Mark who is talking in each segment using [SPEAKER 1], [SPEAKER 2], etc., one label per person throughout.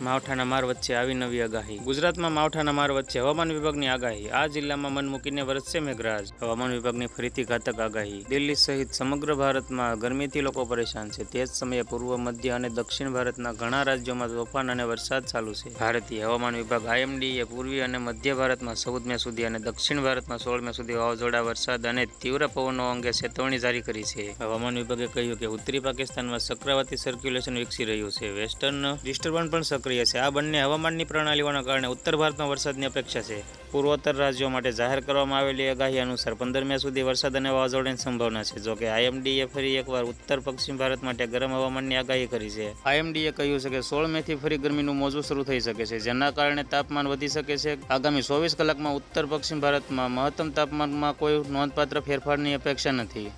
[SPEAKER 1] માવઠાના માર વચ્ચે આવી નવી આગાહી. ગુજરાતમાં માવઠાના માર વચ્ચે હવામાન વિભાગની આગાહી. આ જિલ્લામાં મન મૂકીને વરસશે મેઘરાજ. હવામાન વિભાગની ફરીથી ઘાતક આગાહી. દિલ્હી સહિત સમગ્ર ભારતમાં ગરમીથી લોકો પરેશાન છે. તે જ સમયે પૂર્વ, મધ્ય અને દક્ષિણ ભારતના ઘણા રાજ્યોમાં તોફાન અને વરસાદ ચાલુ છે. ભારતીય હવામાન વિભાગ આઈએમડી એ પૂર્વી અને મધ્ય ભારતમાં ચૌદ મે સુધી અને દક્ષિણ ભારતમાં સોળ મે સુધી વાવાઝોડા, વરસાદ અને તીવ્ર પવનો અંગે ચેતવણી જારી કરી છે. હવામાન વિભાગે કહ્યું કે ઉત્તરી પાકિસ્તાનમાં ચક્રવાતી સર્ક્યુલેશન વિકસી રહ્યું છે. વેસ્ટર્ન ડિસ્ટર્બન્સ પણ સક્રિય છે. આ બંને હવામાનની પ્રણાલીઓના કારણે ઉત્તર ભારતમાં વરસાદની અપેક્ષા છે. પૂર્વોત્તર રાજ્યો માટે જાહેર કરવામાં આવેલી આગાહી અનુસાર પંદર મે સુધી વરસાદ અને વાવાઝોડાની સંભાવના છે. જોકે આઈએમડીએ ફરી એકવાર ઉત્તર પશ્ચિમ ભારત માટે ગરમ હવામાનની આગાહી કરી છે. આઈએમડીએ કહ્યું છે કે સોળ મેથી ફરી ગરમીનું મોજું શરૂ થઈ શકે છે, જેના કારણે તાપમાન વધી શકે છે. આગામી ચોવીસ કલાકમાં ઉત્તર પશ્ચિમ ભારતમાં મહત્તમ તાપમાનમાં કોઈ નોંધપાત્ર ફેરફારની અપેક્ષા નથી.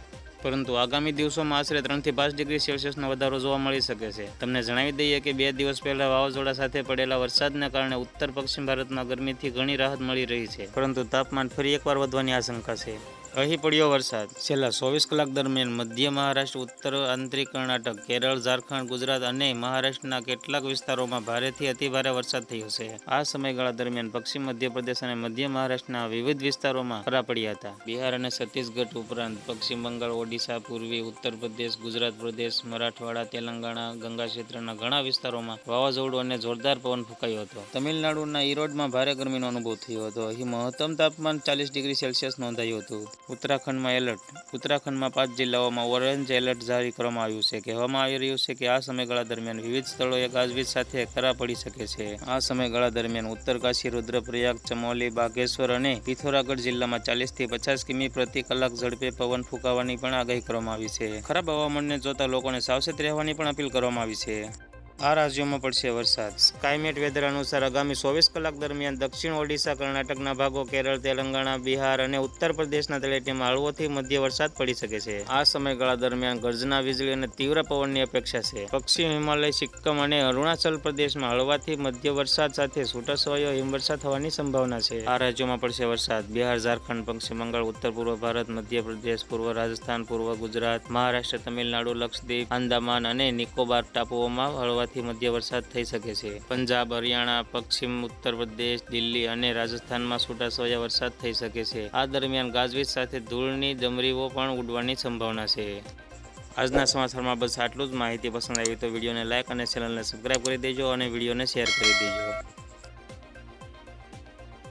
[SPEAKER 1] પરંતુ આગામી દિવસોમાં આશરે ત્રણથી પાંચ ડિગ્રી સેલ્સિયસનો વધારો જોવા મળી શકે છે. તમને જણાવી દઈએ કે બે દિવસ પહેલા વાવાઝોડા સાથે પડેલા વરસાદને કારણે ઉત્તર પશ્ચિમ ભારતમાં ગરમીથી ઘણી રાહત મળી રહી છે, પરંતુ તાપમાન ફરી એકવાર વધવાની આશંકા છે. અહીં પડ્યો વરસાદ. છેલ્લા ચોવીસ કલાક દરમિયાન મધ્ય મહારાષ્ટ્ર, ઉત્તર, આંતરિક કર્ણાટક, કેરળ, ઝારખંડ, ગુજરાત અને મહારાષ્ટ્રના કેટલાક વિસ્તારોમાં ભારેથી અતિભારે વરસાદ થયો છે. આ સમયગાળા દરમિયાન પશ્ચિમ મધ્યપ્રદેશ અને મધ્ય મહારાષ્ટ્રના વિવિધ વિસ્તારોમાં ખરા પડ્યા હતા. બિહાર અને છત્તીસગઢ ઉપરાંત પશ્ચિમ બંગાળ, ઓડિશા, પૂર્વી ઉત્તર પ્રદેશ, ગુજરાત પ્રદેશ, મરાઠવાડા, તેલંગાણા, ગંગા ક્ષેત્રના ઘણા વિસ્તારોમાં વાવાઝોડું અને જોરદાર પવન ફૂંકાયો હતો. તમિલનાડુના ઈરોડમાં ભારે ગરમીનો અનુભવ થયો હતો. અહીં મહત્તમ તાપમાન ચાલીસ ડિગ્રી સેલ્સિયસ નોંધાયું હતું. ઉત્તરાખંડમાં એલર્ટ. ઉત્તરાખંડમાં પાંચ જિલ્લાઓમાં ઓરેન્જ એલર્ટ જારી કરવામાં આવ્યું છે. કહેવામાં આવી રહ્યું છે કે આ સમયગાળા દરમિયાન વિવિધ સ્થળોએ ગાજવીજ સાથે કરા પડી શકે છે. આ સમયગાળા દરમિયાન ઉત્તરકાશી રુદ્રપ્રયાગ, ચમોલી, બાગેશ્વર અને પિથોરાગઢ જિલ્લામાં ચાલીસથી પચાસ કિમી પ્રતિ કલાક ઝડપે પવન ફૂંકાવાની પણ આગાહી કરવામાં આવી છે. ખરાબ હવામાનને જોતા લોકોને સાવચેત રહેવાની પણ અપીલ કરવામાં આવી છે. આ રાજ્યોમાં પડશે વરસાદ. સ્કાયમેટ વેધર અનુસાર આગામી ચોવીસ કલાક દરમિયાન દક્ષિણ ઓડિશા, કર્ણાટકના ભાગો, કેરળ, તેલંગાણા, બિહાર અને ઉત્તર પ્રદેશના તળેટીમાં હળવોથી મધ્ય વરસાદ પડી શકે છે. આ સમયગાળા દરમિયાન ગર્જના, વીજળી અને તીવ્ર પવનની અપેક્ષા છે. પશ્ચિમ હિમાલય, સિક્કમ અને અરુણાચલ પ્રદેશમાં હળવાથી મધ્ય વરસાદ સાથે છૂટાછવાયો હિમવર્ષા થવાની સંભાવના છે. આ રાજ્યોમાં પડશે વરસાદ. બિહાર, ઝારખંડ, પશ્ચિમ બંગાળ, ઉત્તર પૂર્વ ભારત મધ્યપ્રદેશ પૂર્વ રાજસ્થાન, પૂર્વ ગુજરાત, મહારાષ્ટ્ર, તમિલનાડુ, લક્ષદ્વીપ, આંદામાન અને નિકોબાર ટાપુઓમાં હળવાથી મધ્ય વરસાદ થઈ શકે છે. પંજાબ, હરિયાણા, પશ્ચિમ, ઉત્તર પ્રદેશ, દિલ્હી અને રાજસ્થાનમાં છૂટાછવાયા વરસાદ થઈ શકે છે. આ દરમિયાન ગાજવીજ સાથે ધૂળની ડમરીઓ પણ ઉડવાની સંભાવના છે. આજના સમાચારમાં બસ આટલું જ. માહિતી પસંદ આવી તો વિડીયોને લાઇક અને ચેનલને સબસ્ક્રાઈબ કરી દેજો અને વિડીયોને શેર કરી દેજો.